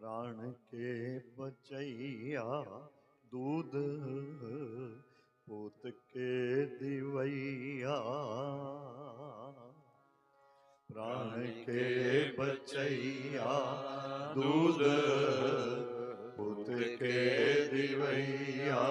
ਪ੍ਰਾਣ ਕੇ ਬਚਈਆ ਦੂਧ ਪੁੱਤ ਕੇ ਦਿਵਈਆ। ਪ੍ਰਾਣ ਕੇ ਬਚਈਆ ਦੂਧ ਪੁੱਤ ਕੇ ਦਿਵਈਆ।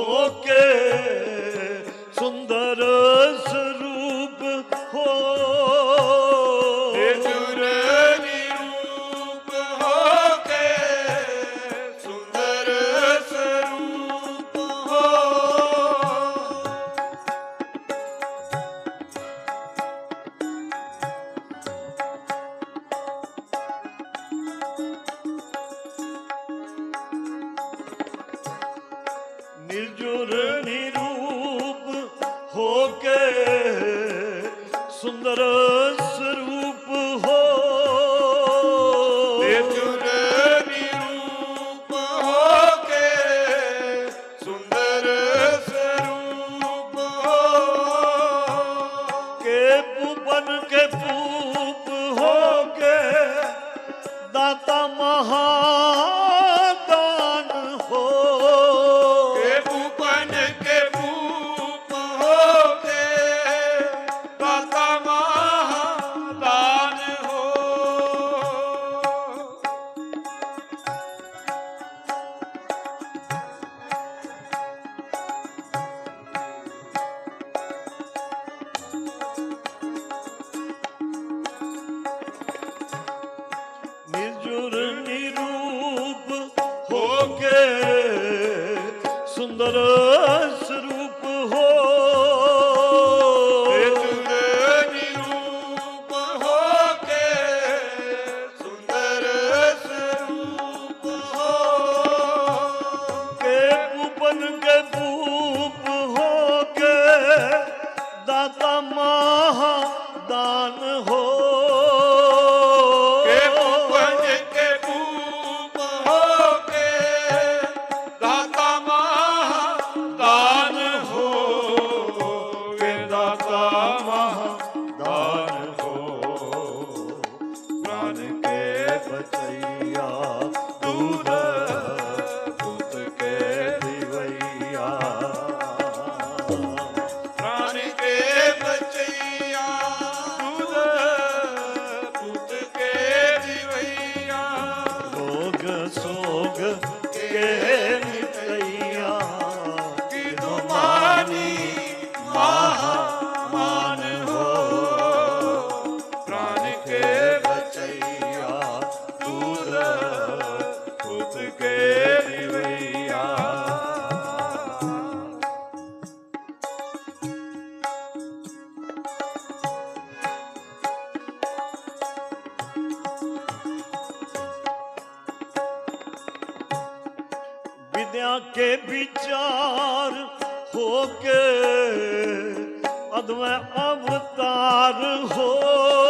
ਹੋ ਕੇ ਮਿਲਿਆ ਕੇ ਵਿਚਾਰ ਹੋ ਕੇ ਅਦਵੈ ਅਵਤਾਰ ਹੋ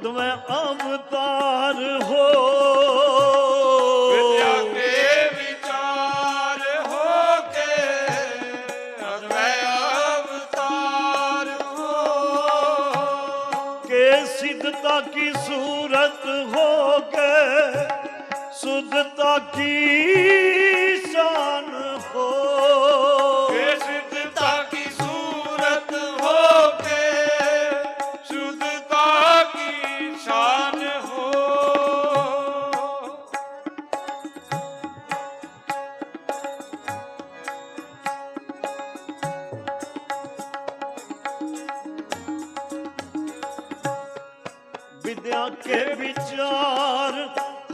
ਜਦ ਅਵਤਾਰ ਹੋ। ਵਿਦਿਆ ਹੋ ਕੇ ਮੈਂ ਅਵਤਾਰ ਹੋ। ਕੇ ਸਿੱਧਤਾ ਕੀ ਸੂਰਤ ਹੋ ਕੇ ਸੁਧਤਾ ਕੀ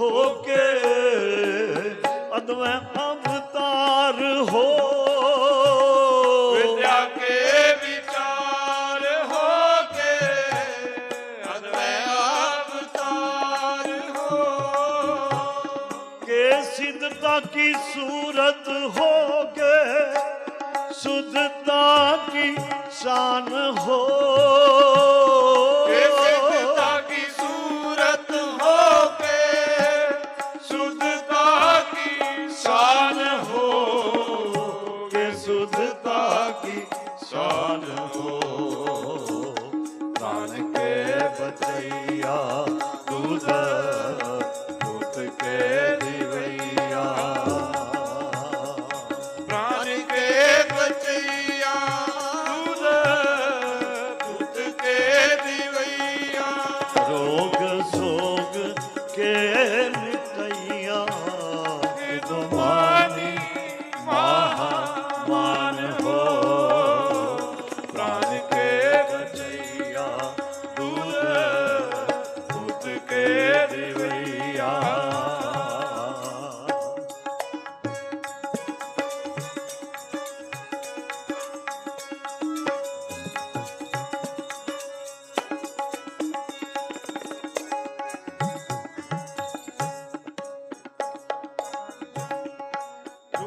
ਹੋ ਕੇ ਅਦਵੈ ਅਵਤਾਰ ਹੋ। ਕੇ ਹੋ ਕੇ ਅਦਵੈ ਅਵਤਾਰ ਹੋ। ਕੇ ਸਿੱਧਤਾ ਕੀ ਸੂਰਤ ਹੋ ਕੇ ਸੁਧਤਾ ਕੀ ਸ਼ਾਨ ਹੋ।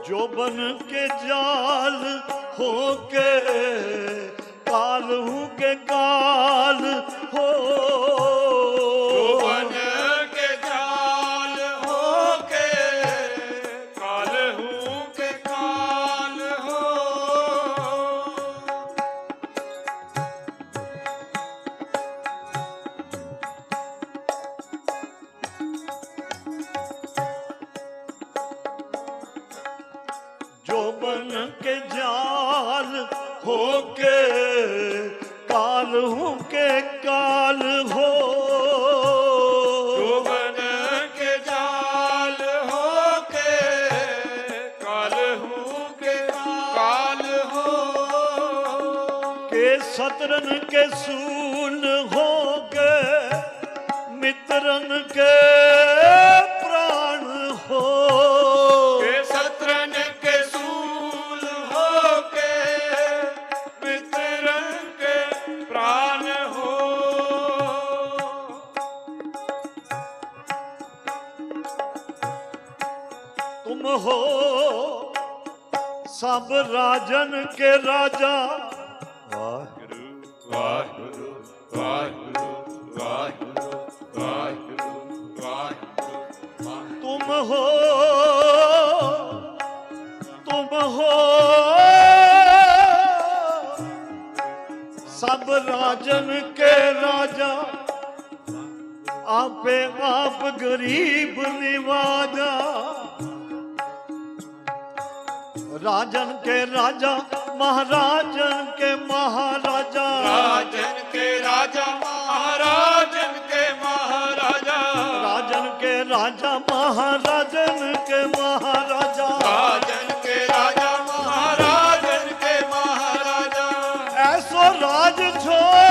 ਜੋ ਬਨ ਕੇ ਜਾਲ ਹੋ ਕੇ ਕਾਲ ਹੂੰ ਕੇ ਕਾਲ ਹੋ ਬਨ ਕੇ ਜਾਲ ਹੋ ਕੇ ਕਾਲ ਹੋ ਕੇ ਕਾਲ ਹੋ। ਸਤਰਨ ਕੇ ਸੂਨ ਹੋ ਕੇ ਮਿੱਤਰਨ ਕੇ तुम हो सब राजन के राजा वाहिगुरु वाहिगुरु वाहिगुरु वाहिगुरु वाहिगुरु वाहिगुरु तुम हो तुम हो सब राजन के राजा आपे आप गरीब ਰਾਜਨ ਕੇ ਰਾਜਾ ਮਹਾਰਾਜਨ ਕੇ ਮਹਾਰਾਜਾ। ਰਾਜਨ ਕੇ ਰਾਜਾ ਮਹਾਰਾਜਨ ਕੇ ਮਹਾਰਾਜਾ। ਰਾਜਨ ਕੇ ਰਾਜਾ ਮਹਾਰਾਜਨ ਕੇ ਮਹਾਰਾਜਾ। ਰਾਜਨ ਕੇ ਰਾਜਾ ਮਹਾਰਾਜਨ ਕੇ ਮਹਾਰਾਜਾ। ਐਸੋ ਰਾਜ ਛੋੜ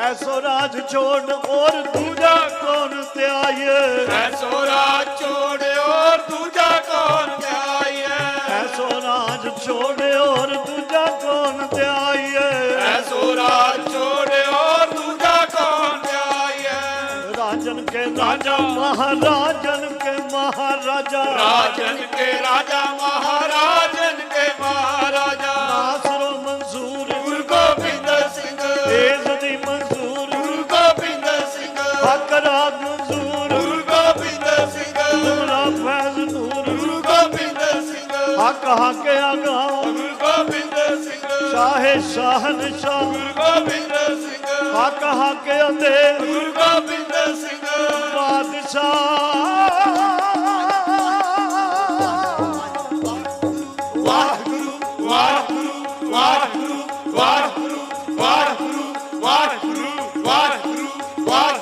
ਐਸੋ ਰਾਜ ਛੋੜ ਔਰ ਦੂਜਾ ਕੌਣ ਤੇ ਆਏ ਐਸੋ ਰਾਜ ਦੂਜਾ ਕੌਣ ਧਿਆਈਐ ਐਸੋ ਰਾਜ ਛੋੜ ਔਰ ਦੂਜਾ ਕੌਣ ਧਿਆਈਐ ਐਸੋ ਰਾਜ ਛੋੜ ਔਰ ਦੂਜਾ ਕੌਣ ਧਿਆਈਐ ਰਾਜਨ ਕੇ ਰਾਜਾ ਮਹਾਰਾਜਨ ਕੇ ਮਹਾਰਾਜਾ। ਰਾਜਨ ਕੇ ਰਾਜਾ ਮਹਾਰਾਜਨ ਕੇ ਮਹਾਰਾਜਾ। ਕਹਾ ਕੇ ਅਗਾਉ ਗੁਰੂ ਗੋਬਿੰਦ ਸਿੰਘ। ਸ਼ਾਹੇ। ਸ਼ਾਹਨਸ਼ਾਹ ਗੁਰੂ ਗੋਬਿੰਦ ਸਿੰਘ। ਹੱਕ ਹੱਕ ਅੰਦੇ ਗੁਰੂ ਗੋਬਿੰਦ ਸਿੰਘ। ਬਾਦਸ਼ਾਹ। ਵਾਹਿਗੁਰੂ ਵਾਹਿਗੁਰੂ ਵਾਹਿਗੁਰੂ ਵਾਹਿਗੁਰੂ ਵਾਹਿਗੁਰੂ ਵਾਹਿਗੁਰੂ ਵਾਹਿਗੁਰੂ ਵਾਹਿਗੁਰੂ।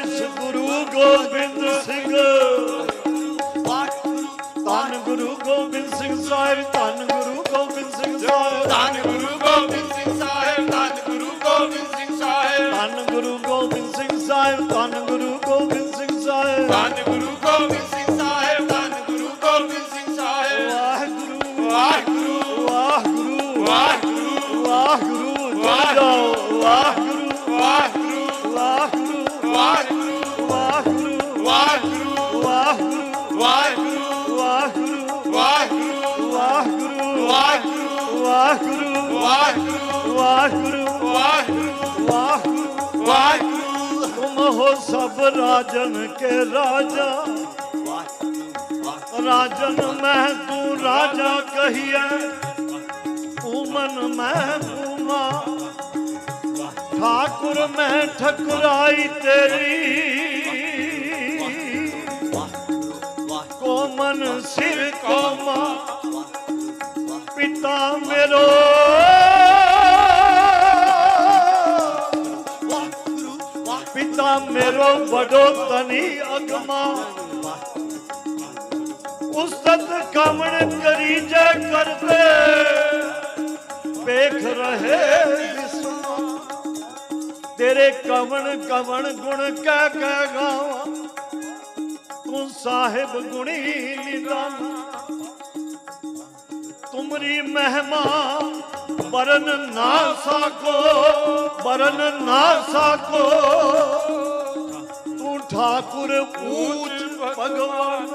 ਦਰਵੇਸ਼ ਗੁਰੂ ਗੋਬਿੰਦ ਸਿੰਘ। ਧੰਨ ਗੁਰੂ ਗੋਬਿੰਦ ਸਿੰਘ ਸਾਹਿਬ ਧੰਨ ਗੁਰੂ ਗੋਬਿੰਦ ਸਿੰਘ ਸਾਹਿਬ। ਧੰਨ ਗੁਰੂ ਗੋਬਿੰਦ ਸਿੰਘ ਸਾਹਿਬ ਧੰਨ ਗੁਰੂ ਗੋਬਿੰਦ ਸਿੰਘ ਸਾਹਿਬ। ਧੰਨ ਗੁਰੂ ਗੋਬਿੰਦ ਸਿੰਘ ਸਾਹਿਬ ਧੰਨ ਗੁਰੂ ਗੋਬਿੰਦ ਵਾਹਿਗੁਰੂ ਵਾਹਿਗੁਰੂ ਵਾਹਿਗੁਰੂ ਵਾਹਿਗੁਰੂ, ਤੁਮ ਹੋ ਸਭ ਰਾਜਨ ਕੇ ਰਾਜਾ। ਰਾਜਨ ਮੈਂ ਤੂੰ ਰਾਜਾ ਕਹੀਐ ਤੂੰ ਮਨ ਮੈਂ। ਤੂਮਾ ਠਾਕੁਰ ਮੈਂ ਠਕਰਾਈ ਤੇਰੀ। ਕੋ ਮਨ ਸਿਰ ਕੋਮਾ ਪਿਤਾ ਪਿਤਾ ਮੇਰੋ ਬੜੋ ਤਨੀ ਅਗਮਾ। ਉਸਤਤ ਕਮਣ ਕਰੀ ਜੈ ਕਰਦੇ। ਵੇਖ ਰਹੇ ਵਿਸਮਾ। ਤੇਰੇ ਕਵਣ ਕਵਣ ਗੁਣ ਕਹਿ ਕਹਿ ਗਾਵਾਂ। ਤੂੰ ਸਾਹਿਬ ਗੁਣੀ ਨਿਦਾਨ ਤੁਮਰੀ ਮਹਿਮਾ ਬਰਨ ਨਾ ਸਾਕੋ ਬਰਨ ਨਾ ਸਾਕੋ। ठाकुर पूज भगवान